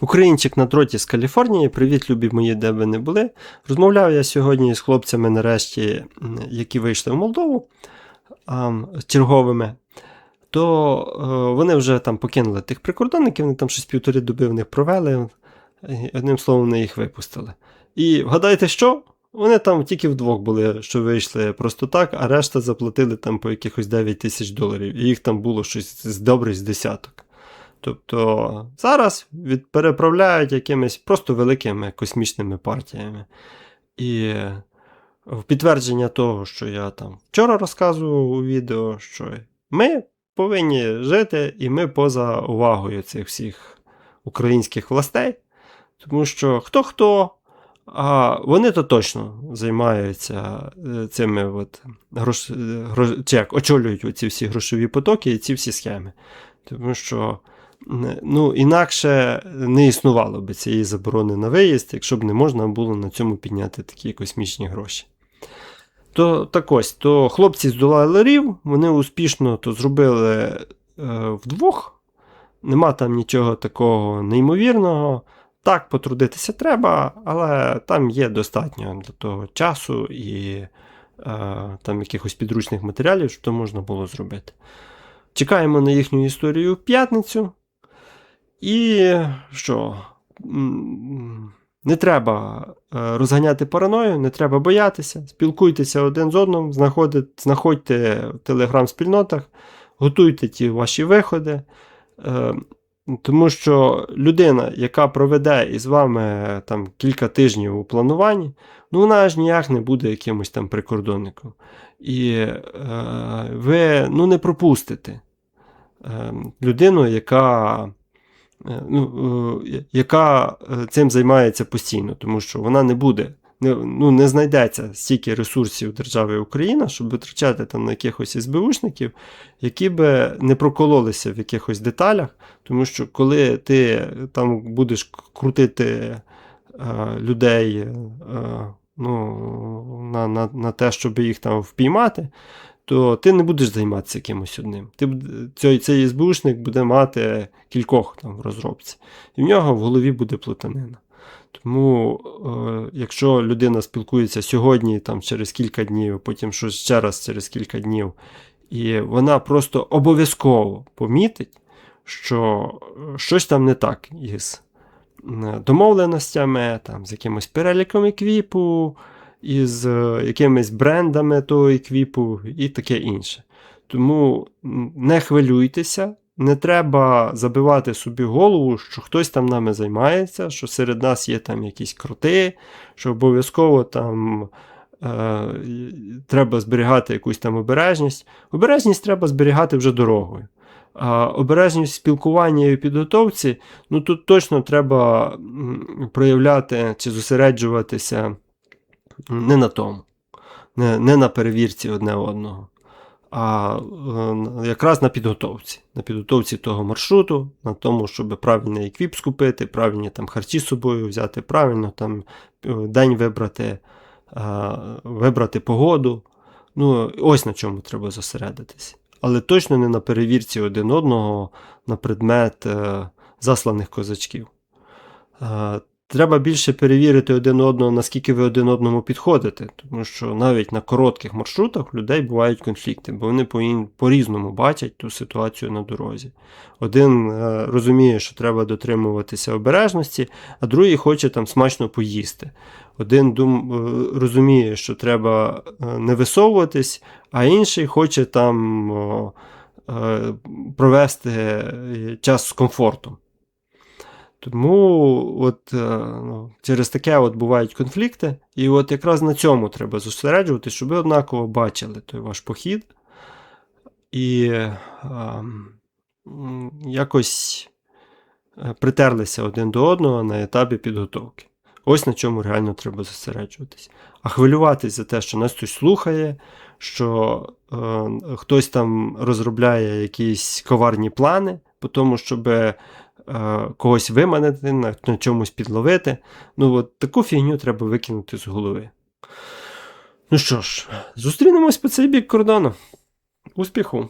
Українчик на дроті з Каліфорнії. Привіт, любі мої, де ви не були. Розмовляв я сьогодні з хлопцями, нарешті, які вийшли в Молдову черговими. То е, вони вже там покинули тих прикордонників, вони там щось півтори доби в них провели. Одним словом, вони їх випустили. І вгадайте що? Вони там тільки вдвох були, що вийшли просто так, а решта заплатили там по якихось 9 тисяч доларів. І їх там було щось з добрих з десяток. Тобто зараз від, переправляють якимись просто великими космічними партіями. І в підтвердження того, що я там вчора розказував у відео, що ми повинні жити, і ми поза увагою цих всіх українських властей. Тому що хто-хто, а вони то точно займаються е, цими от грош... грош... чи як, очолюють оці всі грошові потоки і ці всі схеми. Тому що ну, інакше не існувало би цієї заборони на виїзд, якщо б не можна було на цьому підняти такі космічні гроші. То так ось, то хлопці здолали рів, вони успішно то зробили е, вдвох. Нема там нічого такого неймовірного. Так, потрудитися треба, але там є достатньо для того часу і е, там якихось підручних матеріалів, що можна було зробити. Чекаємо на їхню історію в п'ятницю. І що? Не треба е, розганяти параною, не треба боятися, спілкуйтеся один з одним, знаходьте в телеграм-спільнотах, готуйте ті ваші виходи. Е, Тому що людина, яка проведе із вами там, кілька тижнів у плануванні, ну вона ж ніяк не буде якимось там прикордонником. І е, ви ну, не пропустите е, людину, яка, е, ну, е, яка е, цим займається постійно, тому що вона не буде. Не, ну, не знайдеться стільки ресурсів держави Україна, щоб витрачати там на якихось СБУшників, які би не прокололися в якихось деталях, тому що коли ти там будеш крутити е, людей е, ну, на, на, на те, щоб їх там впіймати, то ти не будеш займатися якимось одним. Ти, цей, цей СБУшник буде мати кількох там в розробці, і в нього в голові буде плутанина. Тому, е, якщо людина спілкується сьогодні, там, через кілька днів, потім щось ще раз через кілька днів, і вона просто обов'язково помітить, що е, щось там не так із е, домовленостями, там, з якимось переліком еквіпу, із е, якимись брендами того еквіпу і таке інше. Тому не хвилюйтеся, не треба забивати собі голову, що хтось там нами займається, що серед нас є там якісь кроти, що обов'язково там. Е, треба зберігати якусь там обережність. Обережність треба зберігати вже дорогою. А обережність в спілкуванні і підготовці, ну тут точно треба проявляти чи зосереджуватися не на тому, не, не на перевірці одне одного, а е, якраз на підготовці. На підготовці того маршруту, на тому, щоб правильний еквіп скупити, правильні там харчі з собою взяти, правильно там е, день вибрати, е, вибрати погоду. Ну, ось на чому треба зосередитись. Але точно не на перевірці один одного на предмет е, засланих козачків. Треба більше перевірити один одного, наскільки ви один одному підходите, тому що навіть на коротких маршрутах людей бувають конфлікти, бо вони по- по-різному бачать ту ситуацію на дорозі. Один е, розуміє, що треба дотримуватися обережності, а другий хоче там смачно поїсти. Один дум, е, розуміє, що треба е, не висовуватись, а інший хоче там провести час з комфортом. Тому от, е, ну, через таке от бувають конфлікти, і от якраз на цьому треба зосереджувати, щоб ви однаково бачили той ваш похід і е, м, якось е, притерлися один до одного на етапі підготовки. Ось на чому реально треба зосереджуватись. А хвилюватись за те, що нас хтось слухає, що е, хтось там розробляє якісь коварні плани по тому, щоб когось виманити, на, на чомусь підловити. Ну, от таку фігню треба викинути з голови. Ну що ж, зустрінемось по цей бік кордону. Успіху!